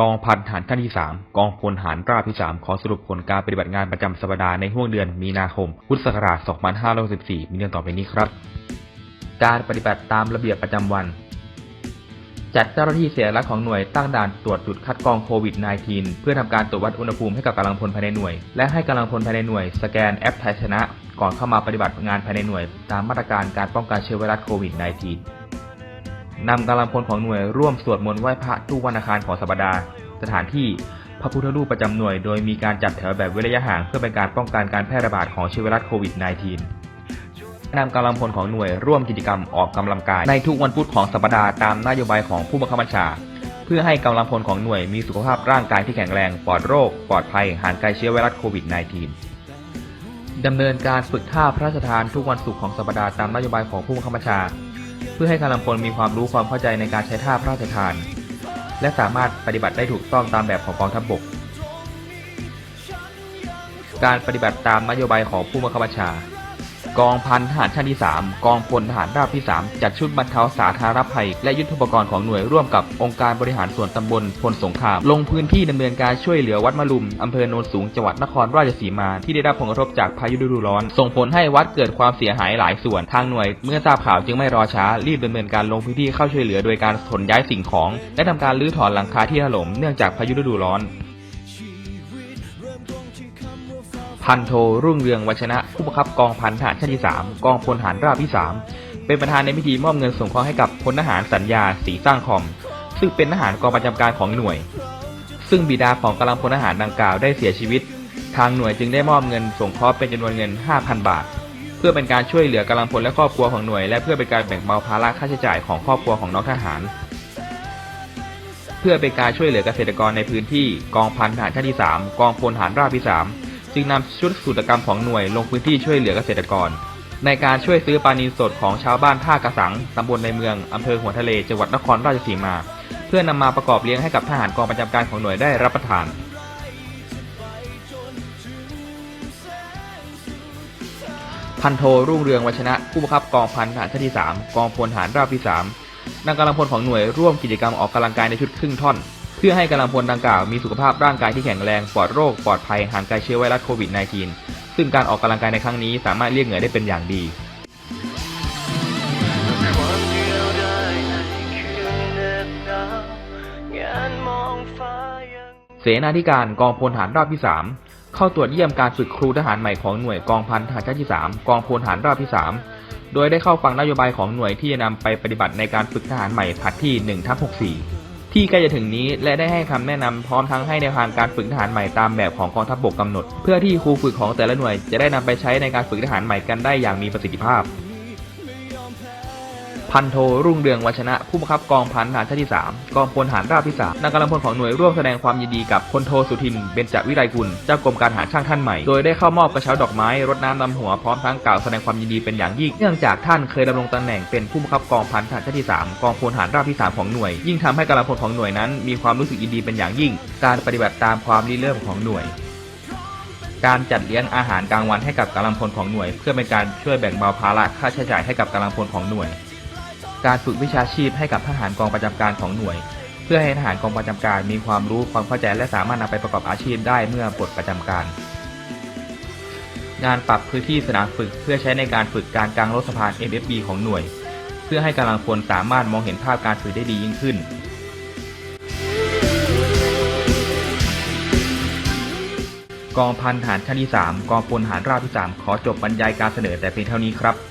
กองพันฐานขั้นที่ 3 กองพลฐานราบที่ 3 ขอสรุปผลการปฏิบัติงานประจำสัปดาห์ในห่วงเดือนมีนาคม พุทธศักราช 2564 มีดังต่อไปนี้ครับ การปฏิบัติตามระเบียบประจำวัน จัดเจ้าหน้าที่เสียรักของหน่วยตั้งด่านตรวจจุดคัดกรองโควิด -19 เพื่อทำการตรวจวัดอุณหภูมิให้กับกำลังพลภายในหน่วย และให้กำลังพลภายในหน่วย สแกนแอปไทยชนะ ก่อนเข้ามาปฏิบัติงานภายในหน่วย ตามมาตรการการป้องกันเชื้อไวรัสโควิด -19 นำกำลังพลของหน่วยร่วมสวดมนต์ไหว้พระทุกวันอังคารของสัปดาห์สถานที่พระพุทธรูปประจำหน่วย โดยมีการจัดแถวแบบเว้นระยะห่างเพื่อเป็นการป้องกันการแพร่ระบาดของเชื้อไวรัสโควิด -19 นำกำลังพลของหน่วยร่วมกิจกรรมออกกำลังกาย ในทุกวันพุธของสัปดาห์ตามนโยบายของผู้บังคับบัญชา เพื่อให้กำลังพลของหน่วยมีสุขภาพร่างกายที่แข็งแรงปลอดโรค ปลอดภัยห่างไกลเชื้อไวรัสโควิด -19 ดำเนินการฝึกท่าพระราชทานทุกวันศุกร์ของสัปดาห์ตามนโยบายของผู้บังคับบัญชา เพื่อให้กำลังพลมีความรู้ความเข้าใจในการใช้ท่าพระราชทาน และสามารถปฏิบัติได้ถูกต้องตามแบบของกองทัพบกการปฏิบัติตามนโยบายของผู้บังคับบัญชา กองพันทหารชั้นที่ 3 กองพลทหารราบที่ 3 จัดชุดบรรเทาสาธารณภัย และยุทธปกรณ์ของหน่วยร่วมกับองค์การบริหารส่วนตำบลพลสงคราม ลงพื้นที่ดำเนินการช่วยเหลือวัดมะลุมอำเภอโนนสูงจังหวัดนครราชสีมาที่ได้รับผลกระทบจากพายุฤดูร้อน ส่งผลให้วัดเกิดความเสียหายหลายส่วนทางหน่วย เมื่อทราบข่าวจึงไม่รอช้ารีบดำเนินการลงพื้นที่เข้าช่วยเหลือโดยการขนย้ายสิ่งของ และทำการรื้อถอนหลังคาที่ถล่มเนื่องจากพายุฤดูร้อน พันโทรุ่งเรืองวัชนะ ผู้บังคับกองพันทหารชั้นที่ 3 กองพลทหารราบที่ 3 เป็นประธานในพิธีมอบเงินสงเคราะห์ให้กับพลทหารสัญญาสีสร้างคอม ซึ่งเป็นทหารกองประจำการของหน่วย ซึ่งบิดาของกำลังพลทหารดังกล่าวได้เสียชีวิต ทางหน่วยจึงได้มอบเงินสงเคราะห์เป็นจำนวนเงิน 5,000 บาท เพื่อเป็นการช่วยเหลือกำลังพลและครอบครัวของหน่วย และเพื่อเป็นการแบ่งเบาภาระค่าใช้จ่ายของครอบครัวของน้องทหาร เพื่อเป็นการช่วยเหลือเกษตรกรในพื้นที่กองพันทหารชั้นที่ 3 กองพลทหารราบที่ 3 จึงนำชุดสูตรกรรมของหน่วยลงพื้นที่ช่วยเหลือเกษตรกร ในการช่วยซื้อปลานิลสดของชาวบ้านท่ากระสังตำบลในเมืองอำเภอหัวทะเลจังหวัดนครราชสีมา เพื่อนำมาประกอบเลี้ยงให้กับทหารกองประจำการของหน่วยได้รับประทานพันโทรุ่งเรืองวัชนะ ผู้บังคับกองพันทหารชั้นที่ 3 กองพลทหารราบที่ 3นำกำลังพลของหน่วยร่วมกิจกรรมออกกำลังกายในชุดครึ่งท่อน เพื่อให้กำลังพลดังกล่าวมีสุขภาพร่างกายที่แข็งแรงปลอดโรคปลอดภัยห่างไกลเชื้อไวรัสโควิด -19 ซึ่งการออกกำลังกายในครั้งนี้สามารถเรียกเหงื่อได้เป็นอย่างดีเสนาธิการกองพลทหารราบที่ 3 เข้าตรวจเยี่ยมการฝึกครูทหารใหม่ของหน่วยกองพันทหารชั้นที่ 3 กองพลทหารราบที่ 3 โดยได้เข้าฟังนโยบายของหน่วยที่จะนำไปปฏิบัติในการฝึกทหารใหม่ผัดที่1ทับ64 ที่ใกล้จะถึงนี้และได้ให้คำแนะนำพร้อมทั้งให้แนวทางการฝึกทหารใหม่ตามแบบของกองทัพบกกำหนด เพื่อที่ครูฝึกของแต่ละหน่วยจะได้นำไปใช้ในการฝึกทหารใหม่กันได้อย่างมีประสิทธิภาพ พันโทรุ่งเรืองวัชนะ ผู้บังคับกองพันทหารชั้นที่ 3 กองพลทหารราบที่3นำกำลังพลของหน่วยร่วมแสดงความยินดีกับพลโทสุทิน เบญจวิไลกุล เจ้ากรมการทหารช่างท่านใหม่ โดยได้เข้ามอบกระเช้าดอกไม้ รดน้ำดำหัวพร้อมทั้งกล่าวแสดงความยินดีเป็นอย่างยิ่ง เนื่องจากท่านเคยดำรงตำแหน่งเป็นผู้บังคับกองพันทหารชั้นที่ 3 กองพลทหารราบที่ 3 ของหน่วย ยิ่งทำให้กำลังพลของหน่วยนั้น มีความรู้สึกยินดีเป็นอย่างยิ่ง การปฏิบัติตามความริเริ่มของหน่วยการจัดเลี้ยงอาหารกลางวันให้กับกำลังพลของหน่วย เพื่อเป็นการช่วยแบ่งเบาภาระค่าใช้จ่ายให้กับกำลังพลของหน่วย การฝึกวิชาชีพให้กับทหารกองประจำการของหน่วย เพื่อให้ทหารกองประจำการมีความรู้ความเข้าใจและสามารถนำไปประกอบอาชีพได้เมื่อปลดประจำการ งานปรับพื้นที่สนามฝึก เพื่อใช้ในการฝึกการกางรถสะพาน MFB ของหน่วย เพื่อให้กำลังพลสามารถมองเห็นภาพการฝึกได้ดียิ่งขึ้นกองพันทหารชั้นที่ 3 กองพลทหารราบที่ 3 ขอจบบรรยายการเสนอแต่เพียงเท่านี้ครับ